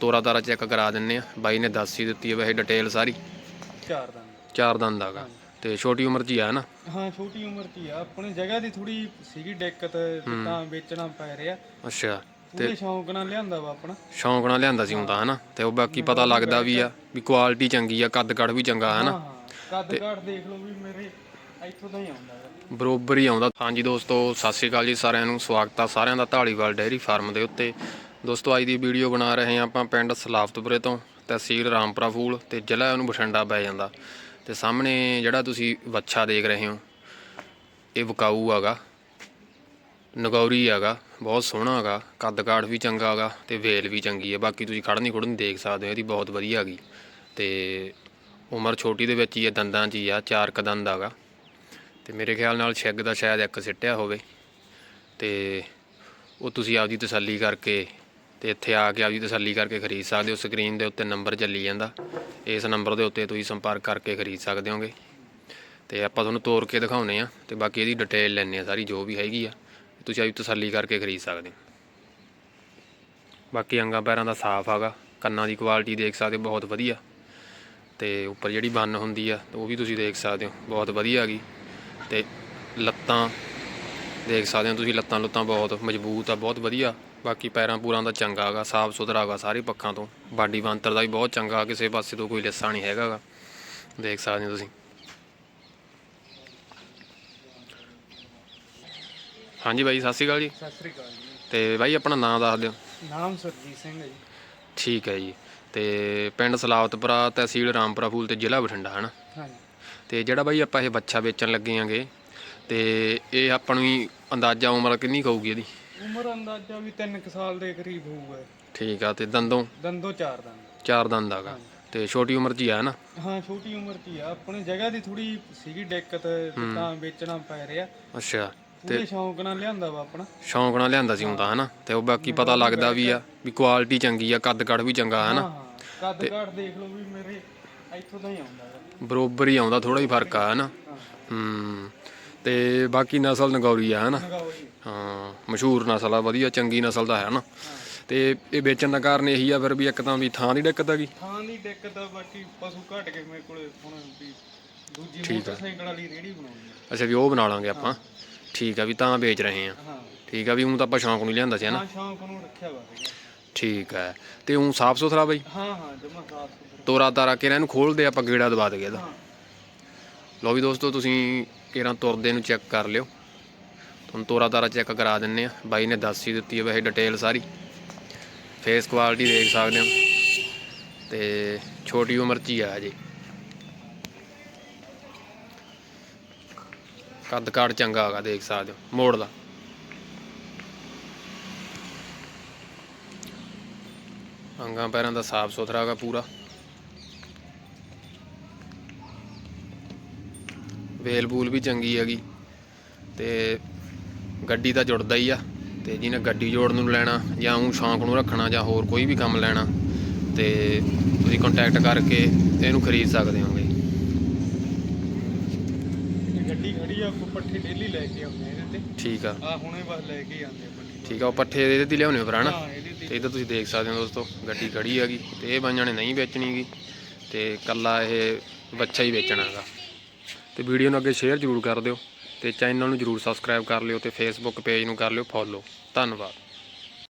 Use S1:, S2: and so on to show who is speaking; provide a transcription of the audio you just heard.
S1: ਤੋਰਾ ਤਾਰਾ ਚੈੱਕ ਕਰਾ ਦਿੰਨੇ ਆ। ਬਾਈ ਨੇ ਦੱਸ ਹੀ ਦਿੱਤੀ ਹੈ ਵੈਸੇ ਡਿਟੇਲ ਸਾਰੀ।
S2: ਚਾਰ ਦਾ
S1: ਚਾਰ ਦੰਦ ਆਗਾ। ਤੇ ਛੋਟੀ ਉਮਰ 'ਚ ਹੀ ਆ ਨਾ?
S2: ਹਾਂ ਛੋਟੀ ਉਮਰ 'ਚ ਹੀ ਆ। ਆਪਣੀ ਜਗ੍ਹਾ ਦੀ ਥੋੜੀ ਸੀਗੀ ਦਿੱਕਤ ਤਾਂ ਵੇਚਣਾ ਪੈ ਰਿਹਾ।
S1: ਅੱਛਾ।
S2: ਪੂਰੇ ਸ਼ੌਂਕ ਨਾਲ ਲਿਆਂਦਾ ਵਾ ਆਪਣਾ।
S1: ਸ਼ੌਂਕ ਨਾਲ ਲਿਆਂਦਾ ਸੀ ਹੁੰਦਾ ਹਨਾ? ਤੇ ਉਹ ਬਾਕੀ ਪਤਾ ਲੱਗਦਾ ਵੀ ਆ ਵੀ ਕੁਆਲਿਟੀ ਚੰਗੀ ਆ ਕੱਦ ਕੱਦ ਵੀ ਚੰਗਾ ਹਨਾ?
S2: ਕੱਦ ਕਾਠ ਦੇਖ ਲਓ ਵੀ ਮੇਰੇ ਇੱਥੋਂ ਦਾ ਹੀ ਆਉਂਦਾ
S1: ਬਰੋਬਰ ਹੀ ਆਉਂਦਾ। ਹਾਂਜੀ ਦੋਸਤੋ ਸਤਿ ਸ਼੍ਰੀ ਅਕਾਲ ਜੀ ਸਾਰਿਆਂ ਨੂੰ। ਸਵਾਗਤ ਆ ਸਾਰਿਆਂ ਦਾ ਢਾਲੀਵਾਲ ਡੇਅਰੀ ਫਾਰਮ ਦੇ ਉੱਤੇ। ਦੋਸਤੋ, ਅੱਜ ਦੀ ਵੀਡੀਓ ਬਣਾ ਰਹੇ ਹਾਂ ਆਪਾਂ ਪਿੰਡ ਸਲਾਫਤਪੁਰੇ ਤੋਂ, ਤਹਿਸੀਲ ਰਾਮਪੁਰਾ ਫੂਲ ਤੇ ਜ਼ਿਲ੍ਹਾ ਉਹਨੂੰ ਬਠਿੰਡਾ ਪੈ ਜਾਂਦਾ। ਤੇ ਸਾਹਮਣੇ ਜਿਹੜਾ ਤੁਸੀਂ ਵੱਛਾ ਦੇਖ ਰਹੇ ਹੋ, ਇਹ ਵਕਾਊ ਹੈਗਾ, ਨਗੌਰੀ ਹੈਗਾ, ਬਹੁਤ ਸੋਹਣਾ ਹੈਗਾ ਕੱਦ ਕਾਠ ਵੀ ਚੰਗਾ ਹੈਗਾ ਤੇ ਵੇਲ ਵੀ ਚੰਗੀ ਹੈ। ਬਾਕੀ ਤੁਸੀਂ ਖੜਨੀ ਖੁੜਨੀ ਦੇਖ ਸਕਦੇ ਹੋ, ਇਹਦੀ ਬਹੁਤ ਵਧੀਆ ਹੈਗੀ। ਤੇ ਉਮਰ ਛੋਟੀ ਦੇ ਵਿੱਚ ਹੀ ਹੈ ਦੰਦਾਂ 'ਚ ਹੀ ਆ, ਚਾਰ ਕ ਦੰਦ ਹੈਗਾ। ਤੇ ਮੇਰੇ ਖਿਆਲ ਨਾਲ ਛਿੱਗ ਦਾ ਸ਼ਾਇਦ ਇੱਕ ਸਿੱਟਿਆ ਹੋਵੇ। ਤੇ ਉਹ ਤੁਸੀਂ ਆਪਦੀ ਤਸੱਲੀ ਕਰਕੇ ਤੇ ਇੱਥੇ ਆ ਕੇ ਆਪਦੀ ਤਸੱਲੀ ਕਰਕੇ ਖਰੀਦ ਸਕਦੇ ਹੋ। ਸਕਰੀਨ ਦੇ ਉੱਤੇ ਨੰਬਰ ਚੱਲੀ ਜਾਂਦਾ। ਇਸ ਨੰਬਰ ਦੇ ਉੱਤੇ ਤੁਸੀਂ ਸੰਪਰਕ ਕਰਕੇ ਖਰੀਦ ਸਕਦੇ ਹੋਗੇ। ਤੇ ਆਪਾਂ ਤੁਹਾਨੂੰ ਤੋਰ ਕੇ ਦਿਖਾਉਨੇ ਆ ਤੇ ਬਾਕੀ ਇਹਦੀ ਡਿਟੇਲ ਲੈਣੇ ਆ ਸਾਰੀ, ਜੋ ਵੀ ਹੈਗੀ ਆ। ਤੁਸੀਂ ਆਪਦੀ ਤਸੱਲੀ ਕਰਕੇ ਖਰੀਦ ਸਕਦੇ ਹੋ। ਬਾਕੀ ਅੰਗਾਂ ਪੈਰਾਂ ਦਾ ਸਾਫ਼ ਹੈਗਾ। ਕੰਨਾਂ ਦੀ ਕੁਆਲਿਟੀ ਦੇਖ ਸਕਦੇ ਹੋ, ਬਹੁਤ ਵਧੀਆ। ਤੇ ਉੱਪਰ ਜਿਹੜੀ ਬੰਨ ਹੁੰਦੀ ਆ, ਉਹ ਵੀ ਤੁਸੀਂ ਦੇਖ ਸਕਦੇ ਹੋ, ਬਹੁਤ ਵਧੀਆ ਹੈਗੀ। ਤੇ ਲੱਤਾਂ ਦੇਖ ਸਕਦੇ ਹੋ ਤੁਸੀਂ, ਲੱਤਾਂ ਲੁੱਤਾਂ ਬਹੁਤ ਮਜ਼ਬੂਤ ਆ, ਬਹੁਤ ਵਧੀਆ। ਬਾਕੀ ਪੈਰਾਂ ਪੂਰਾਂ ਦਾ ਚੰਗਾ ਹੈਗਾ ਸਾਫ਼ ਸੁਥਰਾ ਹੈਗਾ ਸਾਰੇ ਪੱਖਾਂ ਤੋਂ। ਬਾਡੀ ਬਾਂਤਰ ਦਾ ਵੀ ਬਹੁਤ ਚੰਗਾ ਕਿਸੇ ਪਾਸੇ ਤੋਂ ਕੋਈ ਲਿੱਸਾ ਨਹੀਂ ਹੈਗਾ ਗਾ। ਦੇਖ ਸਕਦੇ ਹੋ ਤੁਸੀਂ। ਹਾਂਜੀ ਬਾਈ ਸਤਿ ਸ਼੍ਰੀ ਅਕਾਲ ਜੀ।
S2: ਸਤਿ ਸ੍ਰੀ ਅਕਾਲ ਜੀ।
S1: ਤੇ ਬਾਈ ਆਪਣਾ ਨਾਮ ਦੱਸ ਦਿਓ।
S2: ਨਾਮ ਸਰਜੀਤ ਸਿੰਘ ਹੈ ਜੀ।
S1: ਠੀਕ ਹੈ ਜੀ। ਤੇ ਪਿੰਡ ਸਲਾਵਤਪੁਰਾ ਤਹਿਸੀਲ ਰਾਮਪੁਰਾ ਫੂਲ ਤੇ ਜ਼ਿਲ੍ਹਾ ਬਠਿੰਡਾ ਹੈ ਨਾ
S2: ਹਾਂਜੀ।
S1: ਤੇ ਜਿਹੜਾ ਬਾਈ ਆਪਾਂ ਇਹ ਬੱਚਾ ਵੇਚਣ ਲੱਗੇ ਆਂਗੇ ਤੇ ਇਹ ਆਪਾਂ ਨੂੰ ਹੀ ਅੰਦਾਜ਼ਾ ਉਮਰ ਕਿੰਨੀ ਕਹੂਗੀ ਇਹਦੀ?
S2: ਉਮਰ ਅੰਦਾਜ਼ਾ ਵੀ 3 ਸਾਲ ਦੇ ਕਰੀਬ ਹੋਊਗਾ
S1: ਠੀਕ ਆ ਤੇ ਦੰਦੋਂ?
S2: ਦੰਦੋ ਚਾਰ ਦਾ
S1: ਚਾਰ ਦੰਦ ਆਗਾ। ਤੇ ਛੋਟੀ ਉਮਰ 'ਚ ਹੀ ਆ ਨਾ?
S2: ਹਾਂ ਛੋਟੀ ਉਮਰ 'ਚ ਹੀ ਆ। ਆਪਣੀ ਜਗ੍ਹਾ ਦੀ ਥੋੜੀ ਸੀਗੀ ਦਿੱਕਤ ਤਾਂ ਵੇਚਣਾ ਪੈ ਰਿਹਾ।
S1: ਅੱਛਾ
S2: ਪੂਰੇ ਸ਼ੌਂਕ ਨਾਲ ਲਿਆਂਦਾ ਵਾ ਆਪਣਾ।
S1: ਸ਼ੌਂਕ ਨਾਲ ਲਿਆਂਦਾ ਸੀ ਹੁੰਦਾ ਹਨਾ ਤੇ ਉਹ ਬਾਕੀ ਪਤਾ ਲੱਗਦਾ ਵੀ ਆ ਵੀ ਕੁਆਲਿਟੀ ਚੰਗੀ ਆ ਕੱਦ ਕੱਦ ਵੀ ਚੰਗਾ ਹਨਾ
S2: ਕੱਦ ਕਾਠ ਦੇਖ ਲਓ ਵੀ ਮੇਰੇ ਇੱਥੋਂ ਦਾ ਹੀ ਆਉਂਦਾ
S1: ਬਰੋਬਰ ਹੀ ਆਉਂਦਾ ਥੋੜਾ ਹੀ ਫ਼ਰਕ ਆ ਹਨਾ
S2: ਹੂੰ।
S1: ਤੇ ਬਾਕੀ ਨਸਲ ਨਗੌਰੀ ਆ ਹਨਾ? ਹਾਂ ਮਸ਼ਹੂਰ ਨਸਲ ਆ ਵਧੀਆ ਚੰਗੀ ਨਸਲ ਦਾ ਹੈ ਨਾ ਤੇ ਇਹ ਵੇਚਣ ਦਾ ਕਾਰਨ ਇਹੀ ਆ ਫਿਰ ਵੀ ਇੱਕ ਤਾਂ ਵੀ ਥਾਂ ਦੀ ਦਿੱਕਤ ਹੈਗੀ
S2: ਥਾਂ ਦੀ ਦਿੱਕਤ ਆ ਬਾਕੀ ਪਸ਼ੂ ਘਟ ਕੇ ਮੇਰੇ ਕੋਲੇ ਹੁਣ ਵੀ ਦੂਜੀ ਮੋਟਰਸਾਈਕਲ ਵਾਲੀ ਰੇੜੀ ਬਣਾਉਣੀ ਆ।
S1: ਅੱਛਾ ਵੀ ਉਹ ਬਣਾ ਲਾਂਗੇ ਆਪਾਂ? ਠੀਕ ਆ ਵੀ ਤਾਂ ਵੇਚ ਰਹੇ ਆ।
S2: ਹਾਂ।
S1: ਠੀਕ ਆ ਵੀ ਉਹ ਤਾਂ ਆਪਾਂ ਸ਼ੌਂਕ ਨੂੰ ਲਿਆਂਦਾ ਸੀ ਹਨਾ?
S2: ਸ਼ੌਂਕ ਨੂੰ ਰੱਖਿਆ ਵਾ।
S1: ਠੀਕ ਹੈ ਤੇ ਉਹ ਸਾਫ਼ ਸੁਥਰਾ ਬਈ?
S2: ਹਾਂ ਹਾਂ ਜਮਾ ਸਾਫ਼ ਸੁਥਰਾ।
S1: ਤੋਰਾ ਤਾਰਾ ਕੇ ਇਹਨੂੰ ਖੋਲਦੇ ਆਪਾਂ ਗੇੜਾ ਦਵਾ ਦਈਏ ਇਹਦਾ। ਲਓ ਵੀ ਦੋਸਤੋ ਤੁਸੀਂ ਕਿਰਾਂ ਤੁਰਦੇ ਨੂੰ ਚੈੱਕ ਕਰ ਲਿਓ। ਤੁਹਾਨੂੰ ਤੋਰਾ ਤਾਰਾ ਚੈੱਕ ਕਰਾ ਦਿੰਨੇ ਆ। ਬਾਈ ਨੇ ਦੱਸ ਹੀ ਦਿੱਤੀ ਹੈ ਵੈਸੇ ਡਿਟੇਲ ਸਾਰੀ। ਫੇਸ ਕੁਆਲਿਟੀ ਦੇਖ ਸਕਦੇ ਹੋ। ਤੇ ਛੋਟੀ ਉਮਰ 'ਚ ਹੀ ਆ ਜੀ। ਕੱਦ ਕਾਠ ਚੰਗਾ ਹੈਗਾ, ਦੇਖ ਸਕਦੇ ਹੋ। ਮੋੜ ਦਾ ਅੰਗਾਂ ਪੈਰਾਂ ਦਾ ਸਾਫ਼ ਸੁਥਰਾ ਹੈਗਾ ਪੂਰਾ। ਵੇਲ ਬੂਲ ਵੀ ਚੰਗੀ ਹੈਗੀ ਤੇ ਗੱਡੀ ਤਾਂ ਜੁੜਦਾ ਹੀ ਆ ਤੇ ਜਿਹਨੇ ਗੱਡੀ ਜੋੜਨ ਨੂੰ ਲੈਣਾ ਜਾਂ ਉਹ ਸ਼ੌਂਕ ਨੂੰ ਰੱਖਣਾ ਜਾਂ ਹੋਰ ਕੋਈ ਵੀ ਕੰਮ ਲੈਣਾ ਤੇ ਤੁਸੀਂ ਕੰਟੈਕਟ ਕਰਕੇ ਇਹਨੂੰ ਖਰੀਦ ਸਕਦੇ ਹੋਗੇ।
S2: ਇਹ ਗੱਡੀ ਖੜੀ ਆ ਕੋ ਪੱਠੇ ਡੇਲੀ ਲੈ ਕੇ ਆਉਂਦੇ ਆ ਇਹਦੇ ਤੇ।
S1: ਠੀਕ ਆ।
S2: ਆ ਹੁਣੇ ਬਸ ਲੈ ਕੇ ਆਉਂਦੇ ਆ ਪੱਠੇ।
S1: ਠੀਕ ਆ ਉਹ ਪੱਠੇ ਇਹਦੇ ਤੇ ਲਿਆਉਣੇ ਪਰ ਹਨਾ
S2: ਹਾਂ ਤੇ
S1: ਇੱਧਰ ਤੁਸੀਂ ਦੇਖ ਸਕਦੇ ਹੋ ਦੋਸਤੋ ਗੱਡੀ ਖੜੀ ਹੈਗੀ ਤੇ ਇਹ ਬਾਈਆਂ ਨੇ ਨਹੀਂ ਵੇਚਣੀਗੀ ਤੇ ਕੱਲਾ ਇਹ ਬੱਚਾ ਹੀ ਵੇਚਣਾ ਹੈਗਾ। ਤੇ ਵੀਡੀਓ ਨੂੰ ਅੱਗੇ ਸ਼ੇਅਰ ਜ਼ਰੂਰ ਕਰ ਦਿਓ ਤੇ ਚੈਨਲ ਨੂੰ ਜ਼ਰੂਰ ਸਬਸਕ੍ਰਾਈਬ ਕਰ ਲਿਓ ਤੇ ਫੇਸਬੁੱਕ ਪੇਜ ਨੂੰ ਕਰ ਲਿਓ ਫੋਲੋ ਧੰਨਵਾਦ।